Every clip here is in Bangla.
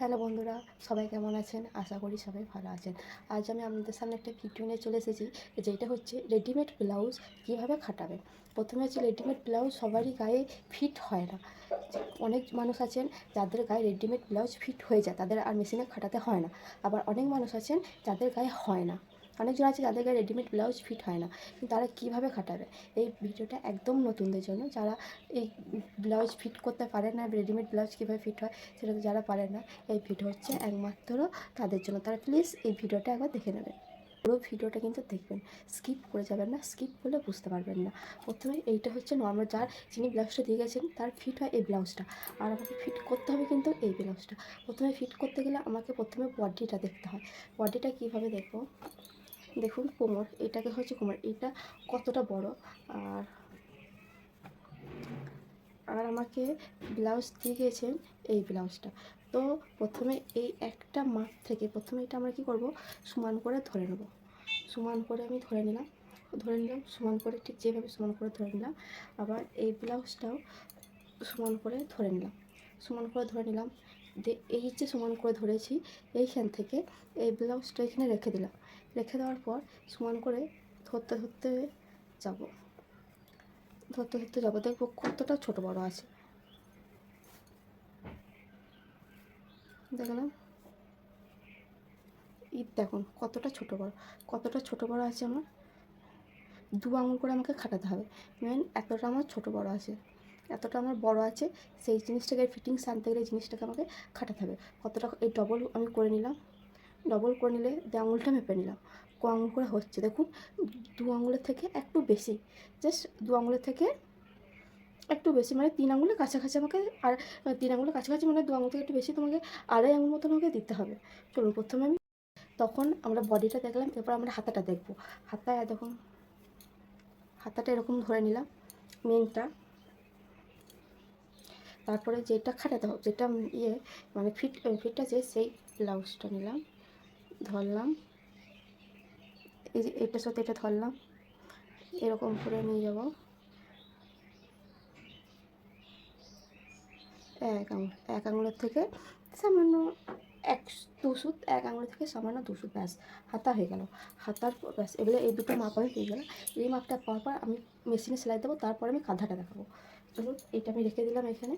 হ্যালো বন্ধুরা, সবাই কেমন আছেন? আশা করি সবাই ভালো আছেন। আজ আমি আপনাদের সামনে একটা ভিডিও নিয়ে চলে এসেছি, যেটা হচ্ছে রেডিমেড ব্লাউজ কীভাবে খাটাবে। প্রথমে হচ্ছে রেডিমেড ব্লাউজ সবারই গায়ে ফিট হয় না। অনেক মানুষ আছেন যাদের গায়ে রেডিমেড ব্লাউজ ফিট হয়ে যায়, তাদের আর মেশিনে খাটাতে হয় না। আবার অনেক মানুষ আছেন যাদের গায়ে হয় না। অনেকজন আছে যাদের গায়ে রেডিমেড ব্লাউজ ফিট হয় না। কিন্তু তারা কীভাবে খাটাবে? এই ভিডিওটা একদম নতুনদের জন্য। যারা এই ব্লাউজ ফিট করতে পারে না রেডিমেড ব্লাউজ কীভাবে ফিট হয় সেটা যারা পারে না, এই ভিডিও হচ্ছে একমাত্র তাদের জন্য। তারা প্লিজ এই ভিডিওটা একবার দেখে নেবেন। পুরো ভিডিওটা কিন্তু দেখবেন। স্কিপ করে যাবেন না স্কিপ করলে বুঝতে পারবেন না। প্রথমে এইটা হচ্ছে নর্মাল যার যিনি ব্লাউজটা দিয়ে গেছেন তার ফিট হয় এই ব্লাউজটা আর আমাকে ফিট করতে হবে কিন্তু এই ব্লাউজটা প্রথমে ফিট করতে গেলে আমাকে প্রথমে বডিটা দেখতে হয়। বডিটা কীভাবে দেখব? দেখুন কোমর, এটাকে হচ্ছে কোমর, এটা কতটা বড়? আর আর আমাকে ব্লাউজ দিয়ে গিয়েছেন এই ব্লাউজটা। তো প্রথমে এই একটা মাপ থেকে, প্রথমে এটা আমরা কী করব? সমান করে ধরে নেব। সমান করে আমি ধরে নিলাম। ধরে নিলাম, সমান করে ঠিক যেভাবে সমান করে ধরে নিলাম। আবার এই ব্লাউজটাও সমান করে ধরে নিলাম। সমান করে ধরে নিলাম। এই যে সমান করে ধরেছি, এইখান থেকে এই ব্লাউজটা এখানে রেখে দিলাম। রেখে দেওয়ার পর সমান করে ধরতে ধরতে যাব। ধরতে ধরতে যাব। দেখব কতটা ছোট বড় আছে। দেখলাম। ঈদ দেখুন কতটা ছোট বড়। কতটা ছোট বড় আছে আমার? দু আঙুল করে আমাকে খাটাতে হবে। মেন এতটা আমার ছোট বড় আছে। এতটা আমার বড় আছে, সেই জিনিসটাকে ফিটিংস আনতে গেলে জিনিসটাকে আমাকে খাটাতে হবে। কতটা এই ডবল আমি করে নিলাম। ডবল করে নিলে দু আঙুলটা মেপে নিলাম, ক আঙুল করে হচ্ছে। দেখুন, দু আঙুলের থেকে একটু বেশি জাস্ট দু আঙুলের থেকে একটু বেশি মানে তিন আঙুলের কাছাকাছি আমাকে আর তিন আঙুলের কাছাকাছি মানে দু আঙুল থেকে একটু বেশি তোমাকে আড়াই আঙুল মতো আমাকে দিতে হবে। চলুন, প্রথমে আমি তখন আমরা বডিটা দেখলাম, এরপর আমরা হাতাটা দেখব। হাতা, দেখুন, হাতাটা এরকম ধরে নিলাম মেনটা তারপরে যেটা খাটাতে হবে, যেটা ইয়ে মানে ফিট ফিট আছে, সেই ব্লাউজটা নিলাম। ধরলাম। এই যে এটার সাথে এটা ধরলাম। এরকম করে নিয়ে যাব। এক আঙুল, এক আঙুলের থেকে সামান্য এক দুসুত এক আঙুল থেকে সামান্য দুসুত ব্যাস, হাতা হয়ে গেল। হাতার ব্যাস, এগুলো এই দুটো মাপ আমি পেয়ে গেলাম এই মাপটা পাওয়ার পর আমি মেশিনে সেলাই দেবো, তারপর আমি কাঁধাটা দেখাবো। চলুন, এইটা আমি রেখে দিলাম এখানে।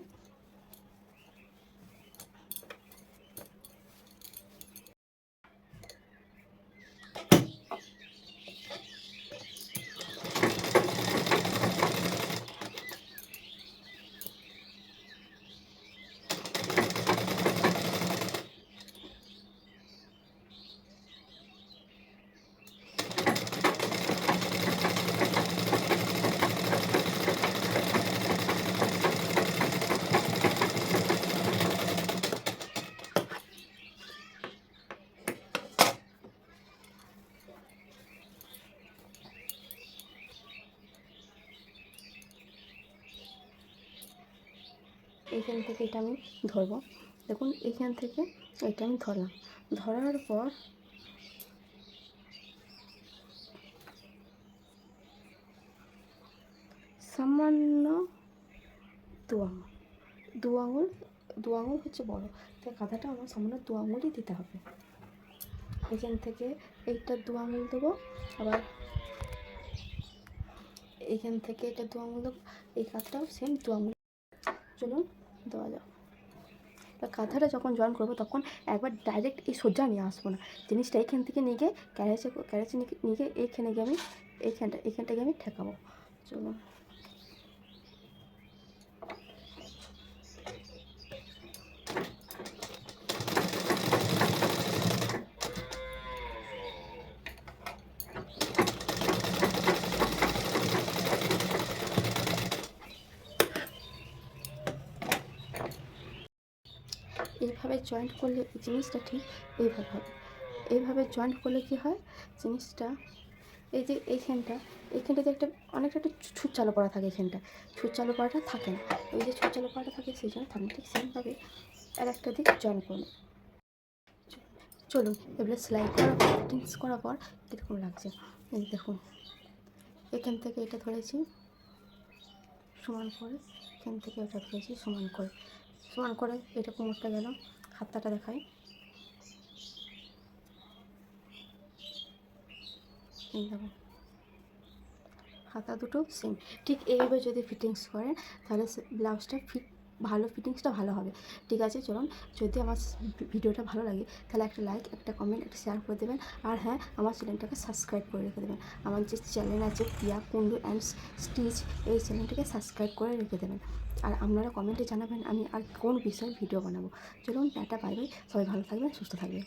এইখান থেকে এটা আমি ধরবো। দেখুন এইখান থেকে এটা আমি ধরলাম। ধরার পর সামান্য দু আঙুল দু আঙুল দু আঙুল হচ্ছে বড়। তাই কাঁথাটা আমার সামান্য দু আঙুলই দিতে হবে। এখান থেকে এইটা দু আঙুল দেবো। আবার এখান থেকে এটা দু আঙুল দেবো। এই কাঁথাটাও সেম দু আঙুল চলুন দেওয়া তা কাঁথাটা যখন জয়েন করব তখন একবার ডাইরেক্ট এই সোজা নিয়ে আসব না। জিনিসটা এইখান থেকে নিয়ে গিয়ে ক্যারেজে ক্যারেজে নিয়ে গিয়ে এইখানে গিয়ে আমি এইখানটা এইখানটা গিয়ে আমি ঠেকাবো। চলুন। এইভাবে জয়েন্ট করলে জিনিসটা ঠিক এইভাবে হবে। এইভাবে জয়েন্ট করলে কি হয়? জিনিসটা এই যে এইখানটা এইখানটাতে একটা অনেকটা একটা ছুট চালু করা থাকে এখানটা ছুট চালু করাটা থাকে না। ওই যে ছুট চালু করাটা থাকে সেই জন্য থাকে ঠিক সেমভাবে আর একটা দিক জয়েন করুন চলুন এবারে সেলাই করার পর ফিটিংস করার পর কীরকম লাগছে? এই দেখুন, এখান থেকে এটা ধরেছি সমান করে, এখান থেকে এটা ধরেছি সমান করে। সমান করে এরকম কোমরটা গেল হাতাটা দেখাই। দেখো। হাতা দুটো সেম ঠিক এইভাবে যদি ফিটিংস করেন, তাহলে ব্লাউজটা ফিট ভালো ফিটিংসটা ভালো হবে। ঠিক আছে, চলুন, যদি আমার ভিডিওটা ভালো লাগে, তাহলে একটা লাইক একটা কমেন্ট একটা শেয়ার করে দেবেন। আর হ্যাঁ আমার চ্যানেলটাকে সাবস্ক্রাইব করে রেখে দেবেন। আমার যে চ্যানেল আছে প্রিয়া কুন্ডু অ্যান্ড স্টিচ, এই চ্যানেলটাকে সাবস্ক্রাইব করে রেখে দেবেন। আর আপনারা কমেন্টে জানাবেন আমি আর কোন বিষয়ে ভিডিও বানাবো। চলুন, টাটা বাই সবাই ভালো থাকবেন, সুস্থ থাকবেন।